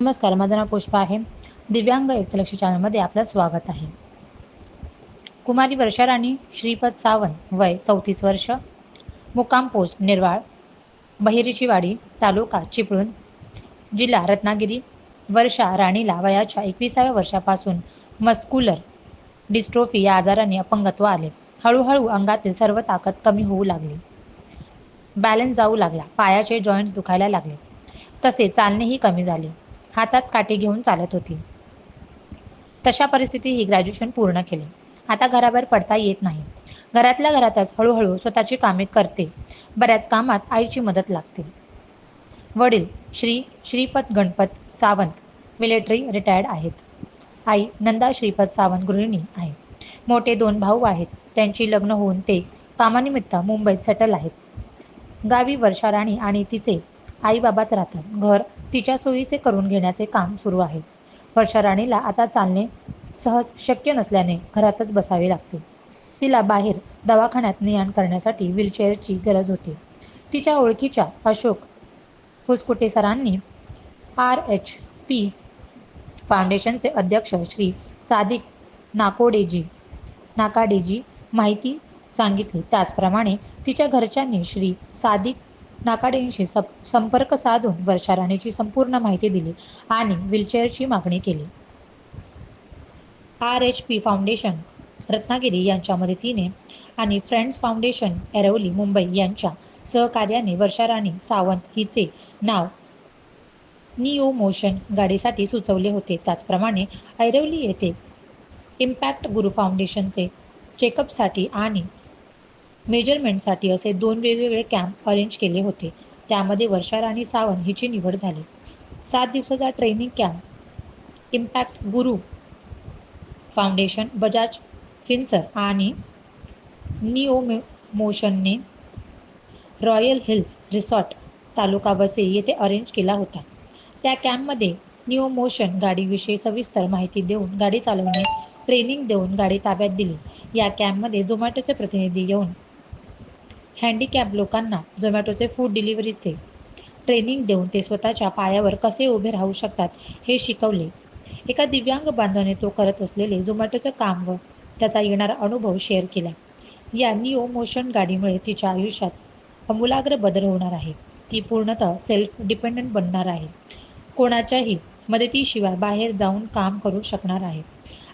नमस्कार माझं नाव पुष्पा आहे. दिव्यांग एकलक्ष चॅनलमध्ये आपलं स्वागत आहे. कुमारी वर्षा राणी श्रीपद सावंत वय चौतीस वर्ष मुक्काम पोस्ट निर्वाळ बहिरीची वाडी तालुका चिपळूण जिल्हा रत्नागिरी वर्षा राणीला वयाच्या एकविसाव्या वर्षापासून मस्कुलर डिस्ट्रोफी या आजाराने अपंगत्व आले. हळूहळू अंगातील सर्व ताकद कमी होऊ लागली. बॅलन्स जाऊ लागला. पायाचे जॉईंट्स दुखायला लागले. तसे चालणेही कमी झाले. हातात काठी घेऊन चालत होती. तशा परिस्थिती ही ग्रॅज्युएशन पूर्ण केले. आता घराबाहेर पडता येत नाही. घरातल्या घरातच हळूहळू स्वतःची कामे करते. बऱ्याच कामात आईची मदत लागते. वडील श्री श्रीपद गणपत सावंत मिलिटरी रिटायर्ड आहेत. आई नंदा श्रीपद सावंत गृहिणी आहे. मोठे दोन भाऊ आहेत. त्यांची लग्न होऊन ते कामानिमित्त मुंबईत सेटल आहेत. गावी वर्षा राणी आणि तिचे आईबाबाच राहतात. घर तिच्या सोयीचे करून घेण्याचे काम सुरू आहे. वर्षा राणीला आता चालणे सहज शक्य नसल्याने घरातच बसावे लागते. तिला बाहेर दवाखान्यात ने आण करण्यासाठी व्हीलचेअरची गरज होती. तिच्या ओळखीच्या अशोक फुसकुटे सरांनी आर एच पी फाउंडेशनचे अध्यक्ष श्री सादिक नाकोडेजी नाकाडेजी माहिती सांगितली. त्याचप्रमाणे तिच्या घरच्यांनी श्री सादिक नाकाडेंशी सप संपर्क साधून वर्षा राणीची संपूर्ण माहिती दिली आणि व्हीलचेअरची मागणी केली. R H P Foundation Ratnagiri यांच्या मदतीने आणि फ्रेंड्स फाउंडेशन एरवली मुंबई यांच्या सहकार्याने वर्षा राणी सावंत हिचे नाव निओ मोशन गाडीसाठी सुचवले होते. त्याचप्रमाणे ऐरवली येथे इम्पॅक्ट गुरु फाउंडेशनचे चेकअपसाठी आणि मेजरमेंटसाठी असे दोन वेगवेगळे कॅम्प अरेंज केले होते. त्यामध्ये वर्षा राणी सावंत हिची निवड झाली. सात दिवसाचा training camp Impact Guru Foundation Bajaj Finserv आणि निओ मोशनने रॉयल हिल्स रिसॉर्ट तालुका वसे येथे अरेंज केला होता. त्या कॅम्पमध्ये निओ मोशन गाडीविषयी सविस्तर माहिती देऊन गाडी चालवणे ट्रेनिंग देऊन गाडी ताब्यात दिली. या कॅम्पमध्ये झोमॅटोचे प्रतिनिधी येऊन हँडिकॅप लोकांना झोमॅटोचे फूड डिलिव्हरीचे ट्रेनिंग देऊन ते स्वतःच्या पायावर कसे उभे राहू शकतात हे शिकवले. एका दिव्यांग बांधवाने तो करत असलेले झोमॅटोचं काम व त्याचा येणारा अनुभव शेअर केला. या निओ मोशन गाडीमुळे तिच्या आयुष्यात अमूलाग्र बदल होणार आहे. ती पूर्णतः सेल्फ डिपेंडंट बनणार आहे. कोणाच्याही मदतीशिवाय बाहेर जाऊन काम करू शकणार आहे.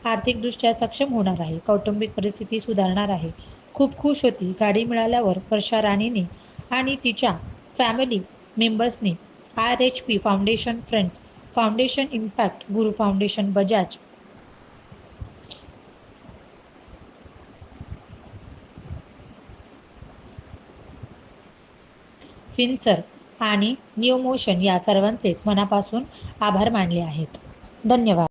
आर्थिकदृष्ट्या सक्षम होणार आहे. कौटुंबिक परिस्थिती सुधारणार आहे. खूप खुश होती. गाडी मिळाल्यावर वर्षा राणीने आणि तिच्या family मेंबर्सनी R H P Foundation Friends Foundation Impact Guru Foundation Bajaj Finserv आणि निओमोशन या सर्वांचेच मनापासून आभार मानले आहेत. धन्यवाद.